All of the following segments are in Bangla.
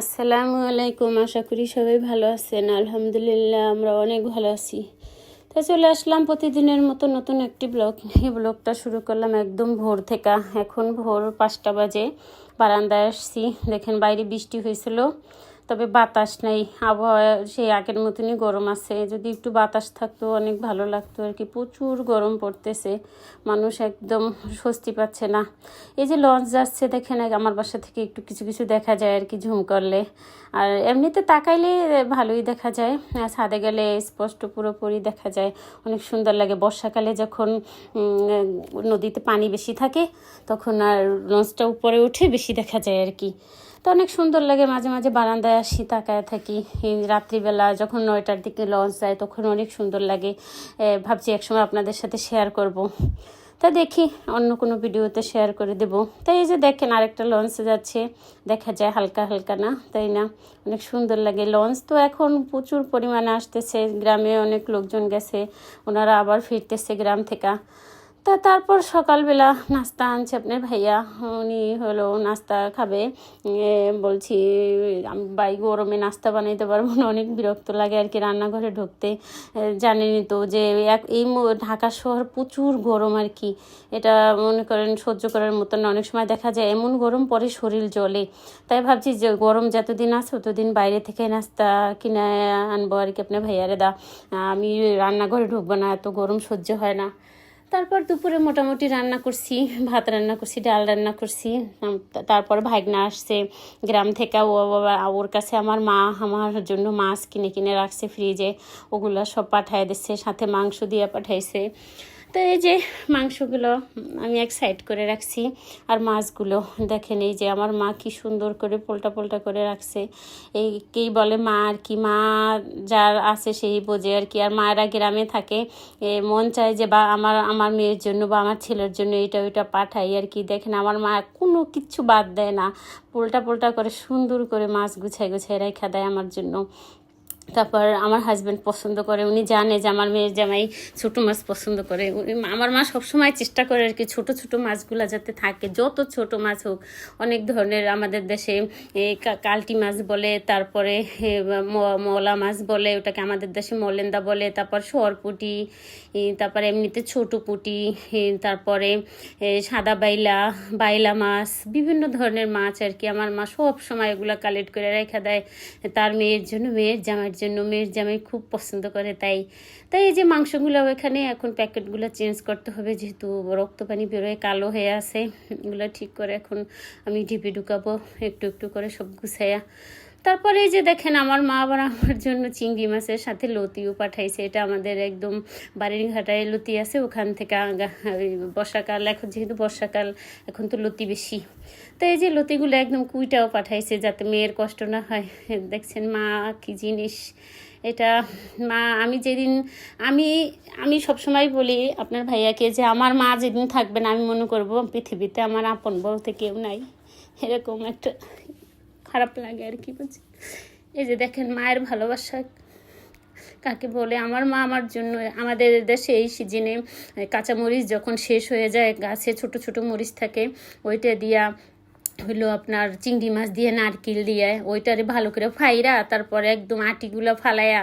আসসালামু আলাইকুম, আশা করি সবাই ভালো আছেন। আলহামদুলিল্লাহ, আমরা অনেক ভালো আছি। তা চলে আসলাম প্রতিদিনের মতো নতুন একটি ব্লগ এই ব্লগটা শুরু করলাম একদম ভোর থেকে। এখন ভোর পাঁচটা বাজে। বারান্দায় আসছি। দেখেন বাইরে বৃষ্টি হয়েছিল। তবে বাতাস নেই। আবহাওয়া সেই আগের মতনই গরম আছে। যদি একটু বাতাস থাকতো, অনেক ভালো লাগতো আর কি। প্রচুর গরম পড়তেছে। মানুষ একদম স্বস্তি পাচ্ছে না। এই যে লঞ্চ যাচ্ছে, দেখেন আমার বাসা থেকে একটু কিছু কিছু দেখা যায় আর কি ঝুম করলে। আর এমনিতে তাকাইলে ভালোই দেখা যায়। ছাদে গেলে স্পষ্ট পুরোপুরি দেখা যায়। অনেক সুন্দর লাগে। বর্ষাকালে যখন নদীতে পানি বেশি থাকে, তখন আর লঞ্চটা উপরে উঠে বেশি দেখা যায় আর কি। তো অনেক সুন্দর লাগে মাঝে মাঝে বারান্দায় আসি, তাকায় থাকি। রাত্রিবেলা যখন নয়টার দিকে লঞ্চ যায়, তখন অনেক সুন্দর লাগে। ভাবছি একসময় আপনাদের সাথে শেয়ার করব। তা দেখি, অন্য কোনো ভিডিওতে শেয়ার করে দেব। তাই এই যে দেখেন, আরেকটা লঞ্চে যাচ্ছে। দেখা যায় হালকা হালকা না, তাই না? অনেক সুন্দর লাগে লঞ্চ তো এখন প্রচুর পরিমাণে আসতেছে, গ্রামে অনেক লোকজন গেছে, ওনারা আবার ফিরতেছে গ্রাম থেকে। তা তারপর সকালবেলা নাস্তা আনছে আপনার ভাইয়া। উনি হলো নাস্তা খাবে। বলছি আমি বাই গরমে নাস্তা বানাইতে পারব না অনেক বিরক্ত লাগে আর কি রান্নাঘরে ঢুকতে। এ, জানেনই তো যে এক- এই ঢাকা শহর প্রচুর গরম আর কি। এটা মনে করেন সহ্য করার মতন অনেক সময় দেখা যায় এমন গরম পরে শরীর জ্বলে। তাই ভাবছি যে গরম যতদিন আছে ততদিন বাইরে থেকে নাস্তা কিনে আনব আর কি আপনার ভাইয়ারে দা। আমি রান্নাঘরে ঢুকবো না এত গরম সহ্য হয় না। তারপর দুপুরে মোটামুটি রান্না করছি, ভাত রান্না করছি, ডাল রান্না করছি। তারপর ভাগনা আসছে, গ্রাম থেকে ও ওর কাছে আমার মা, আমার জন্য মাছ কিনে কিনে রাখছে ফ্রিজে ওগুলো সব পাঠায় দিচ্ছে, সাথে মাংস দিয়ে পাঠাইছে। তো এই যে মাংসগুলো আমি এক সাইড করে রাখছি। আর মাছগুলো, দেখেন এই যে আমার মা কি সুন্দর করে পোল্টা পোল্টা করে রাখছে। এই কেই বলে মা আর কি, মা যার আছে সেই বোঝে আর কি। আর মায়েরা গ্রামে থাকে মন চায় যে বা আমার আমার মেয়ের জন্য বা আমার ছেলের জন্য এটা ওইটা পাঠাই আর কি। দেখেন আমার মা কোনো কিচ্ছু বাদ দেয় না। পোল্টা পোল্টা করে সুন্দর করে মাছ গুছাই গুছাই রেখা দেয় আমার জন্য। তারপর আমার হাজব্যান্ড পছন্দ করে, উনি জানে যে আমার মেয়ের জামাই ছোটো মাছ পছন্দ করে। উনি- আমার মা সবসময় চেষ্টা করে আর কি ছোটো ছোটো মাছগুলো যাতে থাকে, যত ছোট মাছ হোক। অনেক ধরনের আমাদের দেশে কালটি মাছ বলে, তারপরে মলা মাছ বলে, ওটাকে আমাদের দেশে মলেন্দা বলে, তারপর সরপুটি তারপরে এমনিতে ছোটো পুটি তারপরে সাদা বাইলা বাইলা মাছ, বিভিন্ন ধরনের মাছ আর কি আমার মা সব সময় এগুলো কালেক্ট করে রেখে দেয়। তার মেয়ের জন্য, মেয়ের জামাইয়ের জন্য মেয়ের জামাই খুব পছন্দ করে তাই তাই এই যে মাংসগুলো এখানে এখন প্যাকেটগুলো চেঞ্জ করতে হবে যেহেতু রক্ত পানি বেরোয়, কালো হয়ে আছে, এগুলো ঠিক করে এখন আমি ঢিপে ঢুকাবো, একটু একটু করে সব গুছাইয়া তারপরে এই যে দেখেন আমার মা আবার আমার জন্য চিংড়ি মাছের সাথে লতিও পাঠাইছে। এটা আমাদের একদম বাড়ির ঘাটায় লতি আছে, ওখান থেকে বর্ষাকাল, এখন যেহেতু বর্ষাকাল, এখন তো লতি বেশি। তো এই যে লতিগুলো একদম কুইটাও পাঠাইছে যাতে মেয়ের কষ্ট না হয়। দেখছেন মা কি জিনিস। এটা মা, আমি যেদিন, আমি আমি সবসময় বলি আপনার ভাইয়াকে যে আমার মা যেদিন থাকবেন আমি মনে করব পৃথিবীতে আমার আপন বলতে কেউ নাই। এরকম একটা খারাপ লাগে আর কি বলছি এই যে দেখেন মায়ের ভালোবাসা কাকে বলে? আমার মা আমার জন্য, আমাদের দেশে এই সিজনে কাঁচামরিচ যখন শেষ হয়ে যায়, গাছে ছোট ছোট মরিচ থাকে, ওইটা দিয়া হলো আপনার চিংড়ি মাছ দিয়ে নারকেল দিয়ে, ওইটারে ভালো করে ফাইরা, তারপরে একদম আটিগুলো ফালাইয়া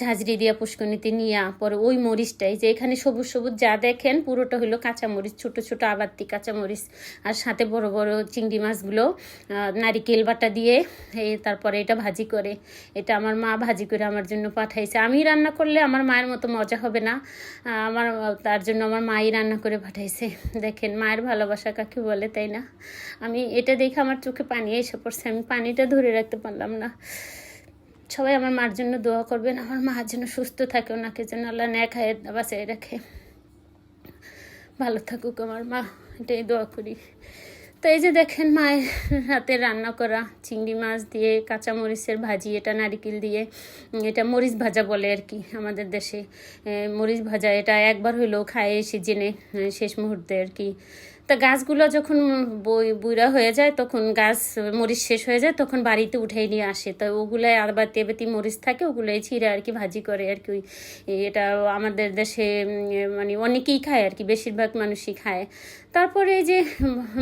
ঝাঁঝরি দিয়া পুষ্কনিতে নিয়া, পরে ওই মরিচটাই যে এখানে সবুজ সবুজ যা দেখেন, পুরোটা হলো কাঁচা মরিচ ছোট ছোট আবাত্তি কাঁচা মরিচ আর সাথে বড় বড় চিংড়ি মাছগুলো নারিকেল বাটা দিয়ে তারপরে এটা ভাজি করে, এটা আমার মা ভাজি করে আমার জন্য পাঠাইছে। আমি রান্না করলে আমার মায়ের মতো মজা হবে না আমার, তার জন্য আমার মাই রান্না করে পাঠাইছে। দেখেন মায়ের ভালোবাসা কাকে বলে, তাই না? আমি এটা দেখে আমার চোখে পানি এসে পড়ছে। আমি পানিটা ধরে রাখতে পারলাম না। সবাই আমার মার জন্য দোয়া করবেন। আমার মার জন্য সুস্থ থাকে, ওনাকে যেন আল্লাহ ন্যাক হায়াত বাঁচিয়ে রাখে। ভালো থাকুক আমার মা, এটাই দোয়া করি। তো এই যে দেখেন মায়ের হাতে রান্না করা চিংড়ি মাছ দিয়ে কাঁচা মরিচের ভাজি, এটা নারিকেল দিয়ে, এটা মরিচ ভাজা বলে আর কি আমাদের দেশে। মরিচ ভাজা এটা একবার হইলেও খায় এসে সিজনে শেষ মুহূর্তে আর কি। তা গাছগুলো যখন বুড়া হয়ে যায়, তখন গাছ মরিচ শেষ হয়ে যায়, তখন বাড়িতে উঠাই নিয়ে আসে। তো ওগুলাই আবার তেবেতি মরিচ থাকে, ওগুলাই ছিঁড়ে আর কি ভাজি করে আর কি এটা আমাদের দেশে মানে অনেকেই খায় আর কি, বেশিরভাগ মানুষই খায়। তারপরে এই যে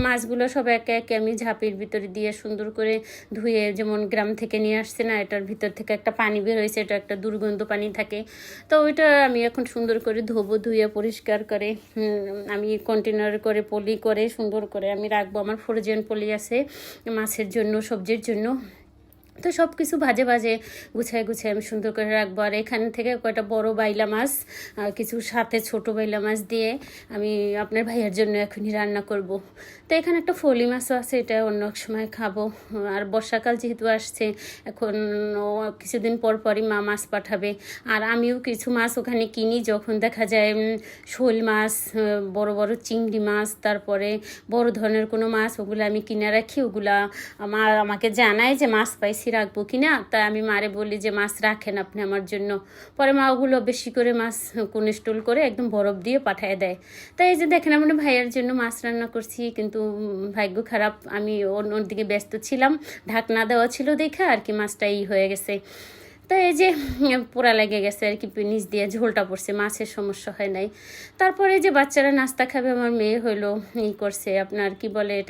মাছগুলো সব একে একে আমি ঝাঁপির ভিতরে দিয়ে সুন্দর করে ধুয়ে যেমন গ্রাম থেকে নিয়ে আসছে না, এটার ভিতর থেকে একটা পানি বের হয়েছে, এটা একটা দুর্গন্ধ পানি থাকে। তো ওইটা আমি এখন সুন্দর করে ধোবো, ধুয়ে পরিষ্কার করে আমি কন্টেনার করে পলি করে সুন্দর করে আমি রাখব। আমার ফ্রোজেন পলি আছে মাছের জন্য সবজির জন্য। তো সব কিছু ভাজে ভাজে গুছায় গুছায় আমি সুন্দর করে রাখব। আর এখান থেকে কয়টা বড় বাইলা মাছ কিছু সাথে ছোট বাইলা মাছ দিয়ে আমি আপনার ভাইয়ের জন্য এখনই রান্না করব। তো এখানে একটা ফলি মাছও আছে, এটা অন্য এক সময় খাব। আর বর্ষাকাল যেহেতু আসছে এখন কিছুদিন পর পরই মা মাছ পাঠাবে। আর আমিও কিছু মাছ ওখানে কিনি, যখন দেখা যায় শোল মাছ বড় বড় চিংড়ি মাছ, তারপরে বড় ধরনের কোনো মাছ ওগুলো আমি কিনে রাখি। ওগুলা মা আমাকে জানায় যে মাছ পাইছি রাখব কিনা? তাই আমি মারে বলি যে, মাছ রাখেন আপনি আমার জন্য। পরে মা ওগুলো বেশি করে মাছ কোনেস্টল করে একদম বরফ দিয়ে পাঠিয়ে দেয়। তাই এই যে দেখেন, আমার ভাইয়ের জন্য মাছ রান্না করছি, কিন্তু ভাগ্য খারাপ। আমি অন্য দিকে ব্যস্ত ছিলাম, ঢাকনা দেওয়া ছিল দেখে আর কি মাছটা ই হয়ে গেছে। তো এই যে, পোড়া লেগে গেছে আর কি, নিচ দিয়ে ঝোলটা পড়ছে, মাছের সমস্যা হয় নাই। তারপরে যে বাচ্চারা নাস্তা খাবে, আমার মেয়ে হইল ই করছে, আপনার কি বলে এটা?